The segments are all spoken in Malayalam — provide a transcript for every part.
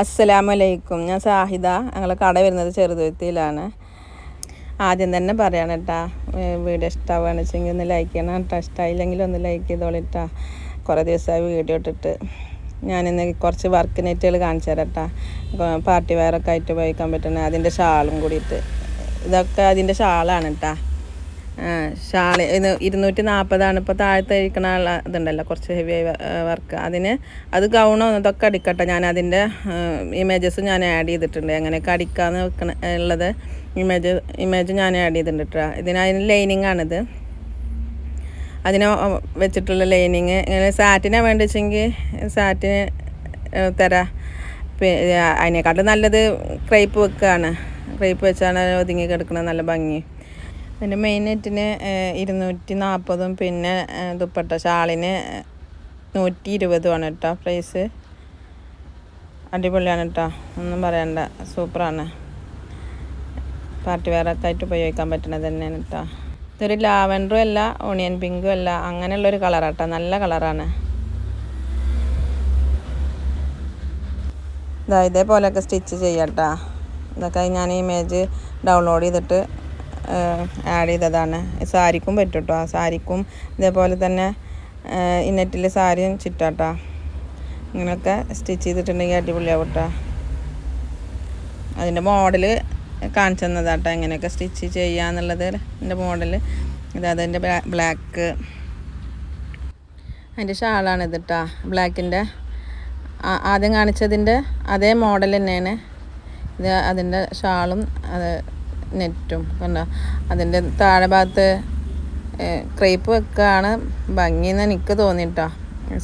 അസ്സലാമലൈക്കും. ഞാൻ സാഹിദ. ഞങ്ങളെ കട വരുന്നത് ചെറുതുരുത്തിയിലാണ്. ആദ്യം തന്നെ പറയണം കേട്ടാ വീഡിയോ ഇഷ്ടമാണെന്ന് വെച്ചെങ്കിൽ ഒന്ന് ലൈക്ക് ചെയ്യണം കേട്ടോ ഇഷ്ടമായില്ലെങ്കിൽ ഒന്ന് ലൈക്ക് ചെയ്തോളിട്ടാ കുറേ ദിവസമായി വീഡിയോ ഇട്ടിട്ട്. ഞാനിന്ന് കുറച്ച് വർക്ക് നെറ്റുകൾ കാണിച്ചു തരാം കേട്ടോ പാർട്ടി വെയറൊക്കെ ആയിട്ട് ഉപയോഗിക്കാൻ പറ്റുന്ന അതിന്റെ ഷാളും കൂടിയിട്ട്. ഇതൊക്കെ അതിന്റെ ഷാളാണ് കേട്ടാ ഷാൾ. ഇത് ഇരുന്നൂറ്റി നാൽപ്പതാണ് ഇപ്പോൾ താഴത്തെ ഇരിക്കണ ഇതുണ്ടല്ലോ കുറച്ച് ഹെവി വർക്ക് അതിന് അത് ഗൗണോ ഇതൊക്കെ അടിക്കട്ടെ. ഞാൻ അതിന്റെ ഇമേജസ് ഞാൻ ആഡ് ചെയ്തിട്ടുണ്ട്. എങ്ങനെയൊക്കെ അടിക്കാന്ന് വെക്കണ ഉള്ളത് ഇമേജ് ഇമേജ് ഞാൻ ആഡ് ചെയ്തിട്ടുണ്ട് കേട്ടോ ഇതിന് അതിന് ലൈനിങ് ആണിത്. അതിനെ വെച്ചിട്ടുള്ള ലൈനിങ് ഇങ്ങനെ സാറ്റിനെ വേണ്ടി വെച്ചെങ്കിൽ സാറ്റിന് തരാം. അതിനെക്കാട്ടും നല്ലത് ക്രൈപ്പ് വെക്കുകയാണ് ക്രൈപ്പ് വെച്ചാണ് ഒതുങ്ങി കിടക്കുന്നത് നല്ല ഭംഗി. അതിന്റെ മെയിൻ നെറ്റിന് ഇരുന്നൂറ്റി നാൽപ്പതും പിന്നെ ദുപ്പട്ട ഷാളിന് നൂറ്റി ഇരുപതുമാണ് കേട്ടോ പ്രൈസ് അടിപൊളിയാണ് കേട്ടോ ഒന്നും പറയണ്ട. സൂപ്പറാണ്. പാർട്ടി വെയറൊക്കെ ആയിട്ട് ഉപയോഗിക്കാൻ പറ്റണത് തന്നെയാണ് കേട്ടോ ഇതൊരു ലാവൻഡറും അല്ല ഓണിയൻ പിങ്കും അല്ല അങ്ങനെയുള്ളൊരു കളറാട്ടോ നല്ല കളറാണ്. ഇതാ ഇതേപോലെയൊക്കെ സ്റ്റിച്ച് ചെയ്യട്ടോ ഇതൊക്കെ ഞാൻ ഇമേജ് ഡൗൺലോഡ് ചെയ്തിട്ട് ആഡ് ചെയ്തതാണ്. സാരിക്കും പറ്റും കേട്ടോ സാരിക്കും ഇതേപോലെ തന്നെ ഇന്നറ്റിൽ നെറ്റിൽ സാരിയും ചുറ്റാട്ടോ ഇങ്ങനെയൊക്കെ സ്റ്റിച്ച് ചെയ്തിട്ടുണ്ടെങ്കിൽ അടിപൊളിയാവും കേട്ടോ അതിന്റെ മോഡൽ കാണിച്ചു തന്നതാട്ടോ. എങ്ങനെയൊക്കെ സ്റ്റിച്ച് ചെയ്യാന്നുള്ളത് എന്റെ മോഡൽ ഇതാ അതിന്റെ ബ്ലാക്ക് അതിന്റെ ഷാളാണിത് കേട്ടോ ബ്ലാക്കിന്റെ ആദ്യം കാണിച്ചതിന്റെ അതേ മോഡൽ തന്നെയാണ്. ഇത് അതിന്റെ ഷാളും അത് നെറ്റും കണ്ടോ? അതിന്റെ താഴെ ഭാഗത്ത് ക്രേപ്പ് വെക്കുകയാണ് ഭംഗിയെന്ന് എനിക്ക് തോന്നിട്ടോ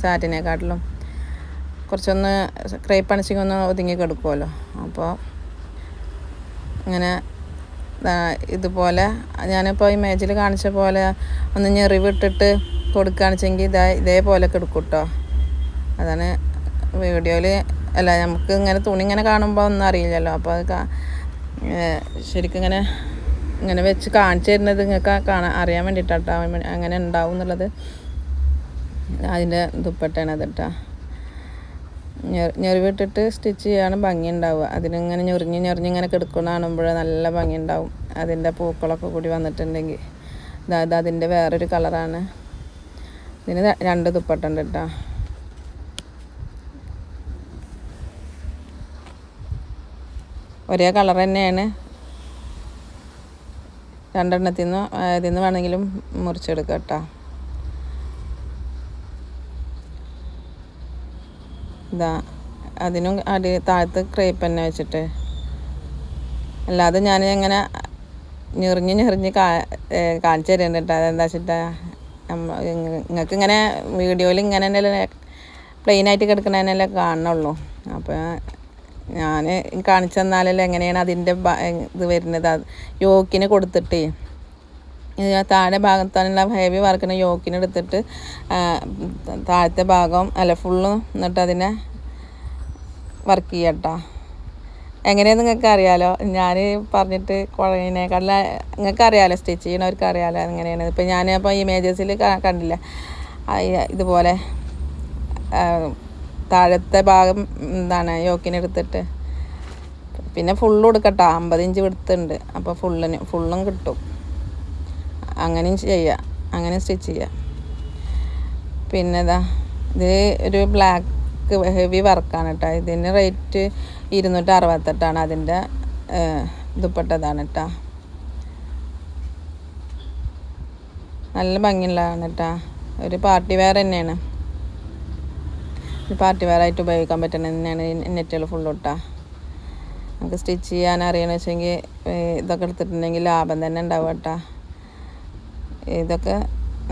സാറ്റിനെക്കാട്ടിലും. കുറച്ചൊന്ന് ക്രേപ്പ് അണിച്ചെങ്കിൽ ഒന്ന് ഒതുങ്ങി കിടക്കുമല്ലോ അപ്പോൾ ഇങ്ങനെ ഇതുപോലെ ഞാനിപ്പോൾ ഇമേജിൽ കാണിച്ച പോലെ ഒന്ന് ഞെറിവിട്ടിട്ട് കൊടുക്കുകയാണെച്ചെങ്കിൽ ഇതാ ഇതേപോലെ കിടക്കും കേട്ടോ അതാണ് വീഡിയോയിൽ അല്ല നമുക്ക് ഇങ്ങനെ തുണി ഇങ്ങനെ കാണുമ്പോൾ ഒന്നും അറിയില്ലല്ലോ. അപ്പോൾ അത് ശരിക്കും ഇങ്ങനെ ഇങ്ങനെ വെച്ച് കാണിച്ചു തരുന്നത് നിങ്ങൾക്ക് കാണാൻ അറിയാൻ വേണ്ടിയിട്ടാട്ടോ അങ്ങനെ ഉണ്ടാവും എന്നുള്ളത്. അതിന്റെ ദുപ്പട്ടാണ് അത് കേട്ടോ ഞെറിവിട്ടിട്ട് സ്റ്റിച്ച് ചെയ്യാണ് ഭംഗി ഉണ്ടാവുക അതിനിങ്ങനെ ഞെറിഞ്ഞ് ഞെറിഞ്ഞ് ഇങ്ങനെ കിടക്കുന്ന നല്ല ഭംഗി ഉണ്ടാവും അതിന്റെ പൂക്കളൊക്കെ കൂടി വന്നിട്ടുണ്ടെങ്കിൽ. അതായത് അതിന്റെ വേറൊരു കളറാണ്. ഇതിന് രണ്ട് ദുപ്പട്ടുണ്ട് കേട്ടോ ഒരേ കളർ തന്നെയാണ്. രണ്ടെണ്ണത്തിൽ നിന്ന് ഇതിൽ നിന്ന് വേണമെങ്കിലും മുറിച്ചെടുക്കാം കേട്ടോ. ഇതാ അതിനും അടി താഴത്ത് ക്രേപ്പ് തന്നെ വെച്ചിട്ട്. അല്ലാതെ ഞാൻ ഇങ്ങനെ ഞെറിഞ്ഞ് ഞെറിഞ്ഞ് കാണിച്ചു തരുന്നുണ്ട് കേട്ടോ. അതെന്താ വെച്ചിട്ടാ നിങ്ങൾക്ക് ഇങ്ങനെ വീഡിയോയിൽ ഇങ്ങനെ തന്നെ പ്ലെയിനായിട്ട് കിടക്കണതന്നെയല്ലേ കാണുന്നുള്ളൂ. അപ്പോൾ ഞാൻ കാണിച്ചു തന്നാലല്ലേ എങ്ങനെയാണ് അതിന്റെ ഇത് വരുന്നത്? യോക്കിന് കൊടുത്തിട്ട്. താഴെ ഭാഗത്താനുള്ള ഹെവി വർക്കിന് യോക്കിന് എടുത്തിട്ട് താഴത്തെ ഭാഗം അല്ല ഫുള്ളും എന്നിട്ട് അതിനെ വർക്ക് ചെയ്യട്ടോ എങ്ങനെയാണെന്ന് നിങ്ങൾക്ക് അറിയാലോ? ഞാൻ പറഞ്ഞിട്ട് കുഴങ്ങിനേക്കാളും നിങ്ങൾക്ക് അറിയാലോ? സ്റ്റിച്ച് ചെയ്യണവർക്ക് അറിയാലോ എങ്ങനെയാണ്? ഇപ്പം ഞാൻ അപ്പോൾ ഇമേജസിൽ കണ്ടില്ല? ഇതുപോലെ താഴത്തെ ഭാഗം എന്താണ് യോക്കിനെടുത്തിട്ട് പിന്നെ ഫുള്ളും കൊടുക്കട്ടോ. അമ്പത് ഇഞ്ച് എടുത്തുണ്ട് അപ്പോൾ ഫുള്ളിന് ഫുള്ളും കിട്ടും. അങ്ങനെയും ചെയ്യാം. അങ്ങനെ സ്റ്റിച്ച് ചെയ്യാം. പിന്നെ ഇതാ ഇത് ഒരു ബ്ലാക്ക് ഹെവി വർക്കാണ് കേട്ടോ ഇതിന് റേറ്റ് ഇരുന്നൂറ്റി അറുപത്തെട്ടാണ് അതിന്റെ ദുപ്പട്ടതാണ് കേട്ടോ നല്ല ഭംഗിയുള്ളതാണ് കേട്ടോ ഒരു പാർട്ടി വെയർ തന്നെയാണ്. പാർട്ടി വെയറായിട്ട് ഉപയോഗിക്കാൻ പറ്റണ തന്നെയാണ് നെറ്റുകൾ ഫുള്ള് ഇട്ടാ. നമുക്ക് സ്റ്റിച്ച് ചെയ്യാൻ അറിയണമെന്ന് വെച്ചെങ്കിൽ ഇതൊക്കെ എടുത്തിട്ടുണ്ടെങ്കിൽ ലാഭം തന്നെ ഉണ്ടാവും കേട്ടാ. ഇതൊക്കെ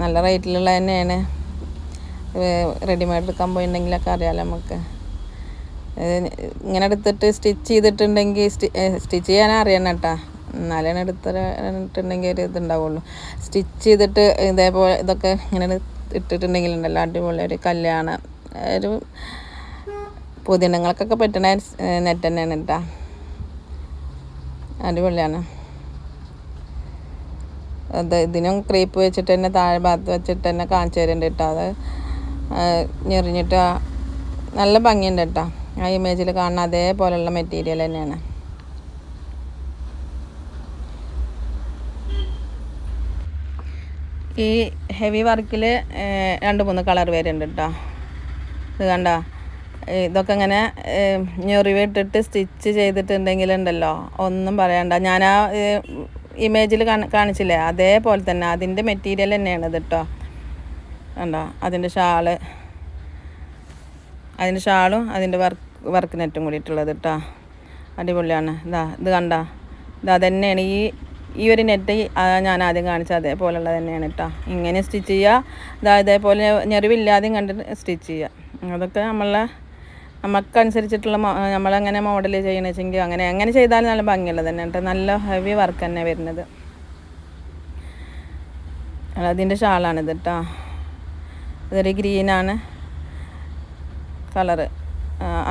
നല്ല റേറ്റിലുള്ള തന്നെയാണ്. റെഡിമെയ്ഡ് എടുക്കാൻ പോയിട്ടുണ്ടെങ്കിലൊക്കെ അറിയാമല്ലോ നമുക്ക്. ഇങ്ങനെ എടുത്തിട്ട് സ്റ്റിച്ച് ചെയ്തിട്ടുണ്ടെങ്കിൽ സ്റ്റിച്ച് ചെയ്യാൻ അറിയണം കേട്ടാ. എന്നാലാണ് എടുത്തിട്ടുണ്ടെങ്കിൽ ഒരു ഇതുണ്ടാവുള്ളൂ. സ്റ്റിച്ച് ചെയ്തിട്ട് ഇതേപോലെ ഇതൊക്കെ ഇങ്ങനെ ഇട്ടിട്ടുണ്ടെങ്കിൽ ഇട്ടിട്ടുണ്ടെങ്കിലുണ്ടല്ലോ അടിപൊളി ഒരു കല്യാണം. ഒരു പുതിനങ്ങൾക്കൊക്കെ പറ്റണ നെറ്റ് തന്നെയാണ് കേട്ടോ അടിപൊളിയാണ്. അത് ഇതിനും ക്രീപ്പ് വെച്ചിട്ട് തന്നെ താഴെ ഭാഗത്ത് വെച്ചിട്ട് തന്നെ കാണിച്ചു തരുന്നുണ്ട് കേട്ടോ അത് ഞെറിഞ്ഞിട്ട് നല്ല ഭംഗിയുണ്ട് കേട്ടോ ആ ഇമേജിൽ കാണുന്ന അതേപോലെയുള്ള മെറ്റീരിയൽ തന്നെയാണ്. ഈ ഹെവി വർക്കിൽ രണ്ട് മൂന്ന് കളർ വരുന്നുണ്ട് കേട്ടോ ഇത് കണ്ട? ഇതൊക്കെ ഇങ്ങനെ ഞെറിവിട്ടിട്ട് സ്റ്റിച്ച് ചെയ്തിട്ടുണ്ടെങ്കിലുണ്ടല്ലോ. ഒന്നും പറയണ്ട. ഞാൻ ആ ഇമേജിൽ കാണിച്ചില്ലേ? അതേപോലെ തന്നെ. അതിന്റെ മെറ്റീരിയൽ തന്നെയാണ് ഇത് കേട്ടോ കണ്ടോ? അതിന്റെ ഷാൾ. അതിന്റെ ഷാളും അതിന്റെ വർക്ക് വർക്ക് നെറ്റും കൂടിയിട്ടുള്ളത് കേട്ടോ അടിപൊളിയാണ്. ഇതാ ഇത് കണ്ട? ഇത് തന്നെയാണ് ഈ ഈ ഒരു നെറ്റ് ഞാൻ ആദ്യം കാണിച്ച അതേപോലെയുള്ളത് തന്നെയാണ് കേട്ടോ ഇങ്ങനെ സ്റ്റിച്ച് ചെയ്യുക. ഇതാ ഇതേപോലെ ഞെറിവില്ലാതെയും കണ്ടിട്ട് സ്റ്റിച്ച് ചെയ്യുക. അതൊക്കെ നമ്മളെ നമുക്കനുസരിച്ചിട്ടുള്ള നമ്മളെങ്ങനെ മോഡൽ ചെയ്യണമെന്ന് വെച്ചെങ്കിൽ അങ്ങനെ അങ്ങനെ ചെയ്താലും നല്ല ഭംഗിയുള്ളത് തന്നെ കേട്ടോ. നല്ല ഹെവി വർക്ക് തന്നെ വരുന്നത്. അതിന്റെ ഷാളാണിത് കേട്ടോ ഇതൊരു ഗ്രീനാണ് കളറ്.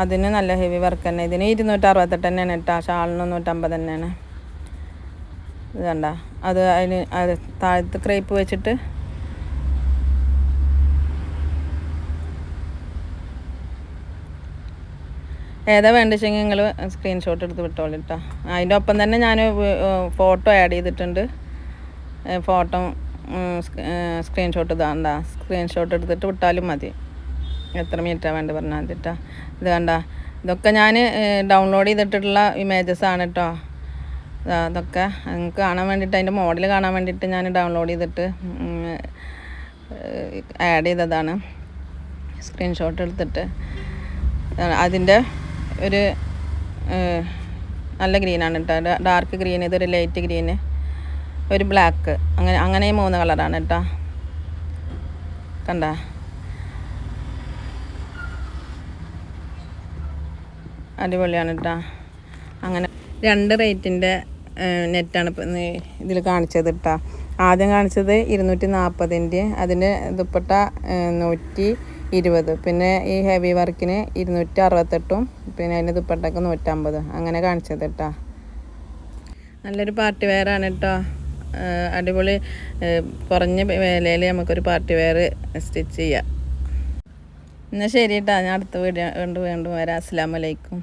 അതിന് നല്ല ഹെവി വർക്ക് തന്നെ. ഇതിന് ഇരുന്നൂറ്റി അറുപത്തെട്ട് തന്നെയാണ് കേട്ടോ ഷാളിന് നൂറ്റമ്പത് തന്നെയാണ്. ഇത് കണ്ട. അത് അതിന് അത് താഴത്ത് ക്രേപ്പ് വെച്ചിട്ട് ഏതാ വേണ്ടിച്ചെങ്കിൽ നിങ്ങൾ സ്ക്രീൻഷോട്ട് എടുത്ത് വിട്ടോളൂ കേട്ടോ അതിന്റെ ഒപ്പം തന്നെ ഞാൻ ഫോട്ടോ ആഡ് ചെയ്തിട്ടുണ്ട്. ഫോട്ടോ സ്ക്രീൻഷോട്ട് ഇതാണ്ട സ്ക്രീൻഷോട്ട് എടുത്തിട്ട് വിട്ടാലും മതി. എത്ര മിനിറ്റാണ് വേണ്ടത് പറഞ്ഞാൽ മതിട്ടാ ഇത് കണ്ട ഇതൊക്കെ ഞാൻ ഡൗൺലോഡ് ചെയ്തിട്ടുള്ള ഇമേജസ് ആണ് കേട്ടോ അതൊക്കെ നിങ്ങൾക്ക് കാണാൻ വേണ്ടിയിട്ട് അതിന്റെ മോഡൽ കാണാൻ വേണ്ടിയിട്ട് ഞാൻ ഡൗൺലോഡ് ചെയ്തിട്ട് ആഡ് ചെയ്തതാണ്. സ്ക്രീൻഷോട്ട് എടുത്തിട്ട്. അതിന്റെ ഒരു നല്ല ഗ്രീനാണ് കേട്ടോ ഡാർക്ക് ഗ്രീൻ ഇതൊരു ലൈറ്റ് ഗ്രീന് ഒരു ബ്ലാക്ക് അങ്ങനെ അങ്ങനെ മൂന്ന് കളറാണ് കേട്ടോ കണ്ട? അടിപൊളിയാണ് കേട്ടോ അങ്ങനെ രണ്ട് റേറ്റിന്റെ നെറ്റാണ് ഇപ്പം ഇതിൽ കാണിച്ചത് കേട്ടോ ആദ്യം കാണിച്ചത് ഇരുന്നൂറ്റി നാൽപ്പതിന്റെ അതിന്റെ ദുപ്പട്ട നൂറ്റി ഇരുപത്. പിന്നെ ഈ ഹെവി വർക്കിന് ഇരുന്നൂറ്റി അറുപത്തെട്ടും പിന്നെ അതിന്റെ ദുപ്പട്ടക്ക് നൂറ്റമ്പത്. അങ്ങനെ കാണിച്ചത് കേട്ടോ നല്ലൊരു പാർട്ടി വെയറാണ് കേട്ടോ അടിപൊളി കുറഞ്ഞ വിലയിൽ നമുക്കൊരു പാർട്ടി വെയർ സ്റ്റിച്ച് ചെയ്യാം. എന്നാൽ ശരി കേട്ടോ ഞാൻ അടുത്ത വീഡിയോ വീണ്ടും വീണ്ടും വരാം. അസ്സാം വലൈക്കും